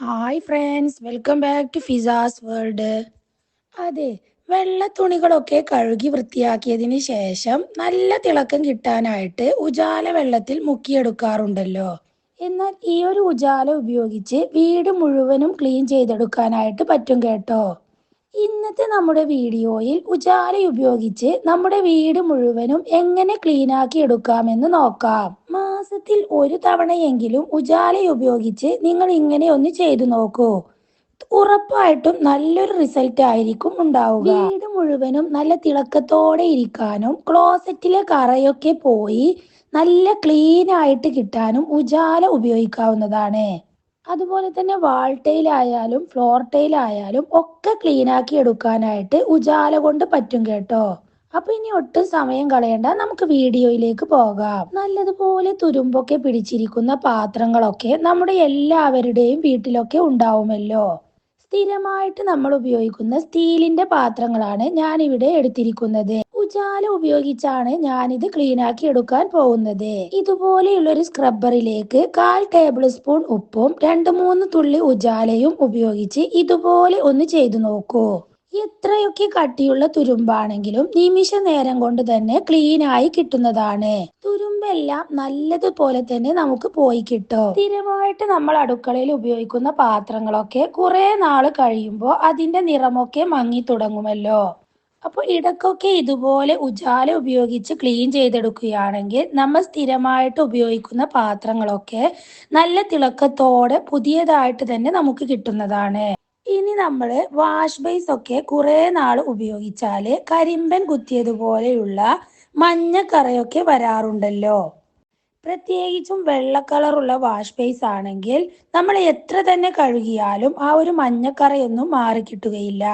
Hi friends welcome back to Fiza's world അതെ വെള്ള തുണികളൊക്കെ കഴുകി വൃത്തിയാക്കിയതിന് ശേഷം നല്ല തിളക്കം കിട്ടാനായിട്ട് ഉജാല വെള്ളത്തിൽ മുക്കിയെടുക്കാറുണ്ടല്ലോ. എന്നാൽ ഈ ഒരു ഉജാല ഉപയോഗിച്ച് വീട് മുഴുവനും ക്ലീൻ ചെയ്തെടുക്കാനായിട്ട് പറ്റും കേട്ടോ. ഇന്നത്തെ നമ്മുടെ വീഡിയോയിൽ ഉജാല ഉപയോഗിച്ച് നമ്മുടെ വീട് മുഴുവനും എങ്ങനെ ക്ലീൻ ആക്കി എടുക്കാമെന്ന് നോക്കാം. മാസത്തിൽ ഒരു തവണയെങ്കിലും ഉജാല ഉപയോഗിച്ച് നിങ്ങൾ ഇങ്ങനെ ഒന്ന് ചെയ്തു നോക്കൂ. ഉറപ്പായിട്ടും നല്ലൊരു റിസൾട്ട് ആയിരിക്കും ഉണ്ടാവുക. വീട് മുഴുവനും നല്ല തിളക്കത്തോടെ ഇരിക്കാനും ക്ലോസറ്റിലെ കറയൊക്കെ പോയി നല്ല ക്ലീൻ ആയിട്ട് കിട്ടാനും ഉജാല ഉപയോഗിക്കാവുന്നതാണ്. അതുപോലെ തന്നെ വാൾ ആയാലും ഫ്ലോർ ആയാലും ഒക്കെ ക്ലീൻ ആക്കി എടുക്കാനായിട്ട് ഉജാല കൊണ്ട് പറ്റും കേട്ടോ. അപ്പൊ ഇനി ഒട്ടും സമയം കളയണ്ട. നമുക്ക് വീഡിയോയിലേക്ക് പോകാം. നല്ലതുപോലെ തുരുമ്പൊക്കെ പിടിച്ചിരിക്കുന്ന പാത്രങ്ങളൊക്കെ നമ്മുടെ എല്ലാവരുടെയും വീട്ടിലൊക്കെ ഉണ്ടാവുമല്ലോ. സ്ഥിരമായിട്ട് നമ്മൾ ഉപയോഗിക്കുന്ന സ്റ്റീലിന്റെ പാത്രങ്ങളാണ് ഞാനിവിടെ എടുത്തിരിക്കുന്നത്. ഉജാല ഉപയോഗിച്ചാണ് ഞാനിത് ക്ലീൻ ആക്കി എടുക്കാൻ പോകുന്നത്. ഇതുപോലെയുള്ള ഒരു സ്ക്രബ്ബറിലേക്ക് കാൽ ടേബിൾ സ്പൂൺ ഉപ്പും രണ്ട് മൂന്ന് തുള്ളി ഉജാലയും ഉപയോഗിച്ച് ഇതുപോലെ ഒന്ന് ചെയ്തു നോക്കൂ. എത്രയൊക്കെ കട്ടിയുള്ള തുരുമ്പാണെങ്കിലും നിമിഷ നേരം കൊണ്ട് തന്നെ ക്ലീൻ ആയി കിട്ടുന്നതാണ്. തുരുമ്പെല്ലാം നല്ലതുപോലെ തന്നെ നമുക്ക് പോയി കിട്ടും. സ്ഥിരമായിട്ട് നമ്മൾ അടുക്കളയിൽ ഉപയോഗിക്കുന്ന പാത്രങ്ങളൊക്കെ കുറെ നാൾ കഴിയുമ്പോൾ അതിന്റെ നിറമൊക്കെ മങ്ങി തുടങ്ങുമല്ലോ. അപ്പോൾ ഇടക്കൊക്കെ ഇതുപോലെ ഉജാല ഉപയോഗിച്ച് ക്ലീൻ ചെയ്തെടുക്കുകയാണെങ്കിൽ നമ്മൾ സ്ഥിരമായിട്ട് ഉപയോഗിക്കുന്ന പാത്രങ്ങളൊക്കെ നല്ല തിളക്കത്തോടെ പുതിയതായിട്ട് തന്നെ നമുക്ക് കിട്ടുന്നതാണ്. ഇനി നമ്മൾ വാഷ് ബേസ് ഒക്കെ കുറെ നാൾ ഉപയോഗിച്ചാൽ കരിമ്പൻ കുത്തിയതുപോലെയുള്ള മഞ്ഞക്കറയൊക്കെ വരാറുണ്ടല്ലോ. പ്രത്യേകിച്ചും വെള്ള കളറുള്ള വാഷ് ബേസ് ആണെങ്കിൽ നമ്മൾ എത്ര തന്നെ കഴുകിയാലും ആ ഒരു മഞ്ഞക്കറയൊന്നും മാറിക്കിട്ടുകയില്ല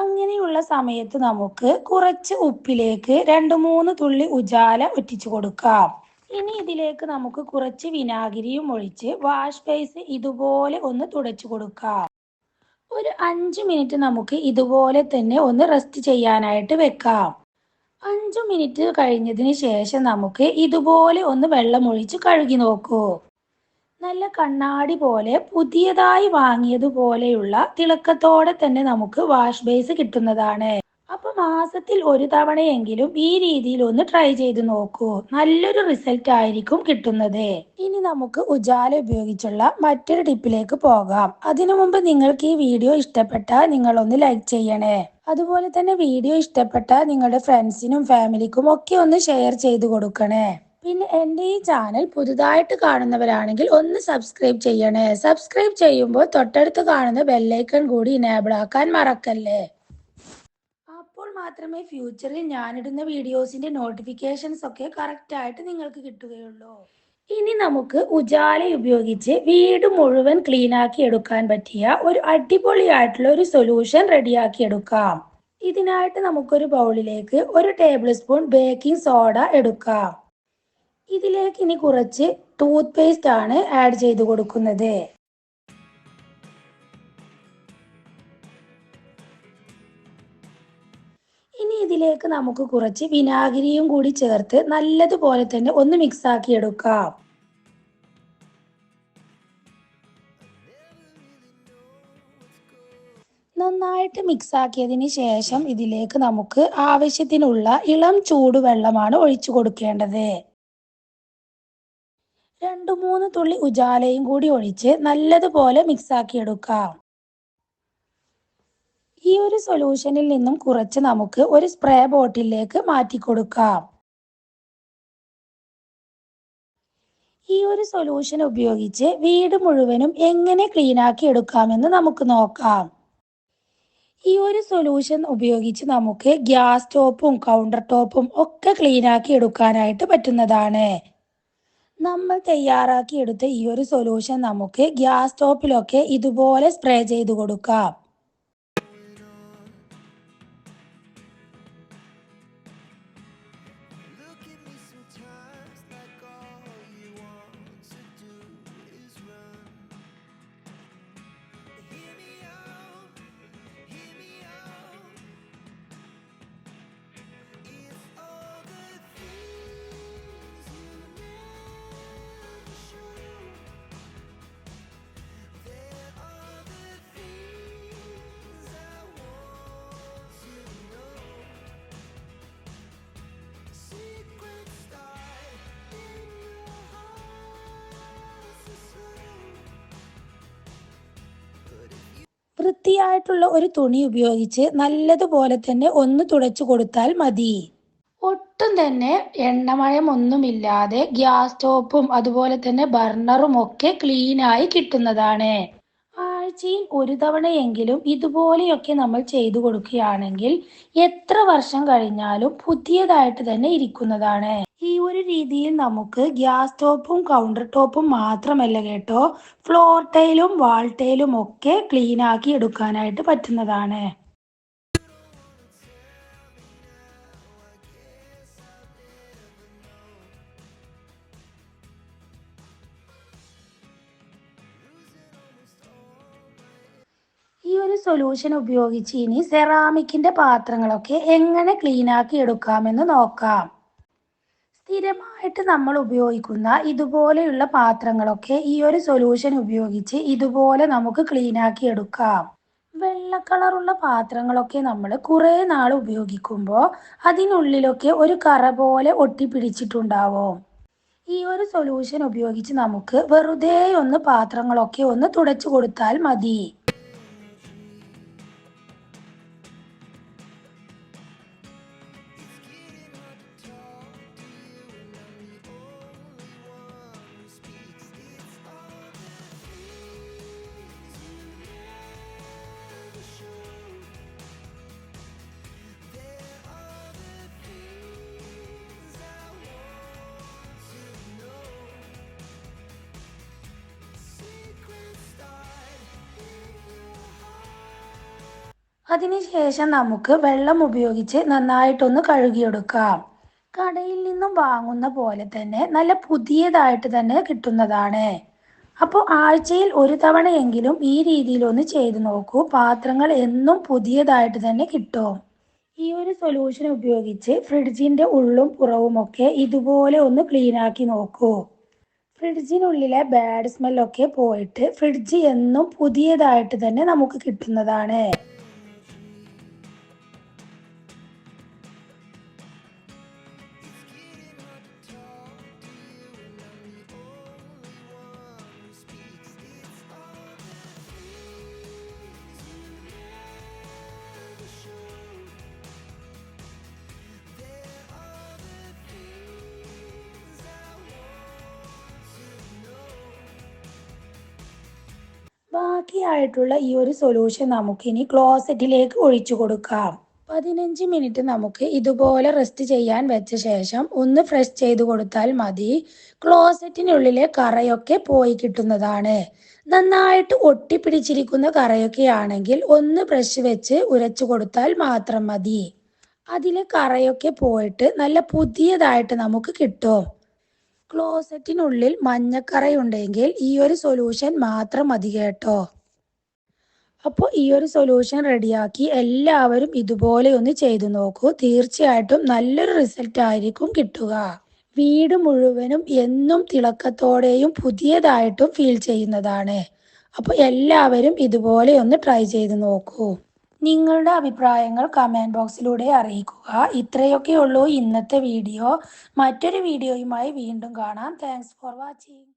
അങ്ങനെയുള്ള സമയത്ത് നമുക്ക് കുറച്ച് ഉപ്പിലേക്ക് രണ്ട് മൂന്ന് തുള്ളി ഉജാല ഒറ്റിച്ചു കൊടുക്കാം. ഇനി ഇതിലേക്ക് നമുക്ക് കുറച്ച് വിനാഗിരിയും ഒഴിച്ച് വാഷ് ബേസ് ഇതുപോലെ ഒന്ന് തുടച്ചു കൊടുക്കാം. ഒരു അഞ്ച് മിനിറ്റ് നമുക്ക് ഇതുപോലെ തന്നെ ഒന്ന് റെസ്റ്റ് ചെയ്യാനായിട്ട് വെക്കാം. അഞ്ചു മിനിറ്റ് കഴിഞ്ഞതിന് ശേഷം നമുക്ക് ഇതുപോലെ ഒന്ന് വെള്ളം ഒഴിച്ച് കഴുകി നോക്കൂ. നല്ല കണ്ണാടി പോലെ പുതിയതായി വാങ്ങിയതുപോലെയുള്ള തിളക്കത്തോടെ തന്നെ നമുക്ക് വാഷ് ബേസ് കിട്ടുന്നതാണ്. അപ്പൊ മാസത്തിൽ ഒരു തവണയെങ്കിലും ഈ രീതിയിൽ ഒന്ന് ട്രൈ ചെയ്ത് നോക്കൂ. നല്ലൊരു റിസൾട്ട് ആയിരിക്കും കിട്ടുന്നത്. ഇനി നമുക്ക് ഉജാല ഉപയോഗിച്ചുള്ള മറ്റൊരു ടിപ്പിലേക്ക് പോകാം. അതിനു മുമ്പ് നിങ്ങൾക്ക് ഈ വീഡിയോ ഇഷ്ടപ്പെട്ടാൽ നിങ്ങൾ ഒന്ന് ലൈക്ക് ചെയ്യണേ. അതുപോലെ തന്നെ വീഡിയോ ഇഷ്ടപ്പെട്ടാൽ നിങ്ങളുടെ ഫ്രണ്ട്സിനും ഫാമിലിക്കും ഒക്കെ ഒന്ന് ഷെയർ ചെയ്ത് കൊടുക്കണേ. പിന്നെ എന്റെ ഈ ചാനൽ പുതുതായിട്ട് കാണുന്നവരാണെങ്കിൽ ഒന്ന് സബ്സ്ക്രൈബ് ചെയ്യണേ. സബ്സ്ക്രൈബ് ചെയ്യുമ്പോൾ തൊട്ടടുത്ത് കാണുന്ന ബെല്ലൈക്കൺ കൂടി ഇനേബിൾ ആക്കാൻ മറക്കല്ലേ? അപ്പോൾ മാത്രമേ ഫ്യൂച്ചറിൽ ഞാനിടുന്ന വീഡിയോസിന്റെ നോട്ടിഫിക്കേഷൻസ് ഒക്കെ കറക്റ്റ് ആയിട്ട് നിങ്ങൾക്ക് കിട്ടുകയുള്ളൂ. ഇനി നമുക്ക് ഉജാല ഉപയോഗിച്ച് വീട് മുഴുവൻ ക്ലീൻ ആക്കി എടുക്കാൻ പറ്റിയ ഒരു അടിപൊളിയായിട്ടുള്ള ഒരു സൊല്യൂഷൻ റെഡിയാക്കി എടുക്കാം. ഇതിനായിട്ട് നമുക്കൊരു ബൗളിലേക്ക് ഒരു ടേബിൾ സ്പൂൺ ബേക്കിംഗ് സോഡ എടുക്കാം. ഇതിലേക്ക് ഇനി കുറച്ച് ടൂത്ത് പേസ്റ്റ് ആണ് ആഡ് ചെയ്ത് കൊടുക്കുന്നത്. ഇനി ഇതിലേക്ക് നമുക്ക് കുറച്ച് വിനാഗിരിയും കൂടി ചേർത്ത് നല്ലതുപോലെ തന്നെ ഒന്ന് മിക്സ് ആക്കി എടുക്കാം. നന്നായിട്ട് മിക്സ് ആക്കിയതിന് ശേഷം ഇതിലേക്ക് നമുക്ക് ആവശ്യത്തിനുള്ള ഇളം ചൂടുവെള്ളമാണ് ഒഴിച്ചു കൊടുക്കേണ്ടത്. രണ്ടു മൂന്ന് തുള്ളി ഉജാലയും കൂടി ഒഴിച്ച് നല്ലതുപോലെ മിക്സ് ആക്കി എടുക്കാം ഈ ഒരു സൊല്യൂഷനിൽ നിന്നും കുറച്ച് നമുക്ക് ഒരു സ്പ്രേ ബോട്ടിലേക്ക് മാറ്റി കൊടുക്കാം ഈ ഒരു സൊല്യൂഷൻ ഉപയോഗിച്ച് വീട് മുഴുവനും എങ്ങനെ ക്ലീൻ ആക്കി എടുക്കാമെന്ന് നമുക്ക് നോക്കാം. ഈ ഒരു സൊല്യൂഷൻ ഉപയോഗിച്ച് നമുക്ക് ഗ്യാസ് ടോപ്പും കൗണ്ടർ ടോപ്പും ഒക്കെ ക്ലീൻ ആക്കി എടുക്കാനായിട്ട് പറ്റുന്നതാണ്. നമ്മൾ തയ്യാറാക്കി എടുത്ത ഈ ഒരു സൊല്യൂഷൻ നമുക്ക് ഗ്യാസ് സ്റ്റോപ്പിലൊക്കെ ഇതുപോലെ സ്പ്രേ ചെയ്ത് കൊടുക്കാം. വൃത്തിയായിട്ടുള്ള ഒരു തുണി ഉപയോഗിച്ച് നല്ലതുപോലെ തന്നെ ഒന്ന് തുടച്ചു കൊടുത്താൽ മതി. ഒട്ടും തന്നെ എണ്ണമയം ഒന്നുമില്ലാതെ ഗ്യാസ് സ്റ്റോപ്പും അതുപോലെ തന്നെ ബർണറും ഒക്കെ ക്ലീനായി കിട്ടുന്നതാണ്. ആഴ്ചയിൽ ഒരു തവണയെങ്കിലും ഇതുപോലെയൊക്കെ നമ്മൾ ചെയ്തു കൊടുക്കുകയാണെങ്കിൽ എത്ര വർഷം കഴിഞ്ഞാലും പുതിയതായിട്ട് തന്നെ ഇരിക്കുന്നതാണ്. ഒരു രീതിയിൽ നമുക്ക് ഗ്യാസ് ടോപ്പും കൗണ്ടർ ടോപ്പും മാത്രമല്ല കേട്ടോ ഫ്ലോർ ടൈലും വാൾ ടൈലും ഒക്കെ ക്ലീൻ ആക്കി എടുക്കാനായിട്ട് പറ്റുന്നതാണ്. ഈ ഒരു സൊല്യൂഷൻ ഉപയോഗിച്ച് ഇനി സെറാമിക്കിന്റെ പാത്രങ്ങളൊക്കെ എങ്ങനെ ക്ലീൻ ആക്കി എടുക്കാമെന്ന് നോക്കാം. സ്ഥിരമായിട്ട് നമ്മൾ ഉപയോഗിക്കുന്ന ഇതുപോലെയുള്ള പാത്രങ്ങളൊക്കെ ഈ ഒരു സൊല്യൂഷൻ ഉപയോഗിച്ച് ഇതുപോലെ നമുക്ക് ക്ലീൻ ആക്കി എടുക്കാം. വെള്ള കളറുള്ള പാത്രങ്ങളൊക്കെ നമ്മൾ കുറേ നാൾ ഉപയോഗിക്കുമ്പോൾ അതിനുള്ളിലൊക്കെ ഒരു കറ പോലെ ഒട്ടിപ്പിടിച്ചിട്ടുണ്ടാവും ഈ ഒരു സൊല്യൂഷൻ ഉപയോഗിച്ച് നമുക്ക് വെറുതെ ഒന്ന് പാത്രങ്ങളൊക്കെ ഒന്ന് തുടച്ചു കൊടുത്താൽ മതി. അതിനുശേഷം നമുക്ക് വെള്ളം ഉപയോഗിച്ച് നന്നായിട്ടൊന്ന് കഴുകിയെടുക്കാം. കടയിൽ നിന്നും വാങ്ങുന്ന പോലെ തന്നെ നല്ല പുതിയതായിട്ട് തന്നെ കിട്ടുന്നതാണ്. അപ്പോൾ ആഴ്ചയിൽ ഒരു തവണയെങ്കിലും ഈ രീതിയിലൊന്ന് ചെയ്തു നോക്കൂ. പാത്രങ്ങൾ എന്നും പുതിയതായിട്ട് തന്നെ കിട്ടും. ഈ ഒരു സൊല്യൂഷൻ ഉപയോഗിച്ച് ഫ്രിഡ്ജിന്റെ ഉള്ളും പുറവുമൊക്കെ ഇതുപോലെ ഒന്ന് ക്ലീൻ ആക്കി നോക്കൂ. ഫ്രിഡ്ജിനുള്ളിലെ ബാഡ് സ്മെല്ലൊക്കെ പോയിട്ട് ഫ്രിഡ്ജ് എന്നും പുതിയതായിട്ട് തന്നെ നമുക്ക് കിട്ടുന്നതാണ്. ബാക്കിയായിട്ടുള്ള ഈ ഒരു സൊല്യൂഷൻ നമുക്ക് ഇനി ക്ലോസറ്റിലേക്ക് ഒഴിച്ചു കൊടുക്കാം. പതിനഞ്ച് മിനിറ്റ് നമുക്ക് ഇതുപോലെ റെസ്റ്റ് ചെയ്യാൻ വെച്ച ശേഷം ഒന്ന് ഫ്രഷ് ചെയ്ത് കൊടുത്താൽ മതി. ക്ലോസറ്റിനുള്ളിലെ കറയൊക്കെ പോയി കിട്ടുന്നതാണ്. നന്നായിട്ട് ഒട്ടിപ്പിടിച്ചിരിക്കുന്ന കറയൊക്കെ ആണെങ്കിൽ ഒന്ന് ബ്രഷ് വെച്ച് ഉരച്ചു കൊടുത്താൽ മാത്രം മതി. അതിലെ കറയൊക്കെ പോയിട്ട് നല്ല പുതിയതായിട്ട് നമുക്ക് കിട്ടും. ക്ലോസറ്റിനുള്ളിൽ മഞ്ഞക്കറയുണ്ടെങ്കിൽ ഈ ഒരു സൊല്യൂഷൻ മാത്രം മതി കേട്ടോ. അപ്പോൾ ഈ ഒരു സൊല്യൂഷൻ റെഡിയാക്കി എല്ലാവരും ഇതുപോലെ ഒന്ന് ചെയ്തു നോക്കൂ. തീർച്ചയായിട്ടും നല്ലൊരു റിസൾട്ട് ആയിരിക്കും കിട്ടുക. വീട് മുഴുവനും എന്നും തിളക്കത്തോടെയും പുതിയതായിട്ടും ഫീൽ ചെയ്യുന്നതാണ്. അപ്പോൾ എല്ലാവരും ഇതുപോലെ ഒന്ന് ട്രൈ ചെയ്ത് നോക്കൂ. നിങ്ങളുടെ അഭിപ്രായങ്ങൾ കമന്റ് ബോക്സിലൂടെ അറിയിക്കുക. ഇത്രയൊക്കെയുള്ളൂ ഇന്നത്തെ വീഡിയോ മറ്റൊരു വീഡിയോയുമായി വീണ്ടും കാണാം. Thanks for watching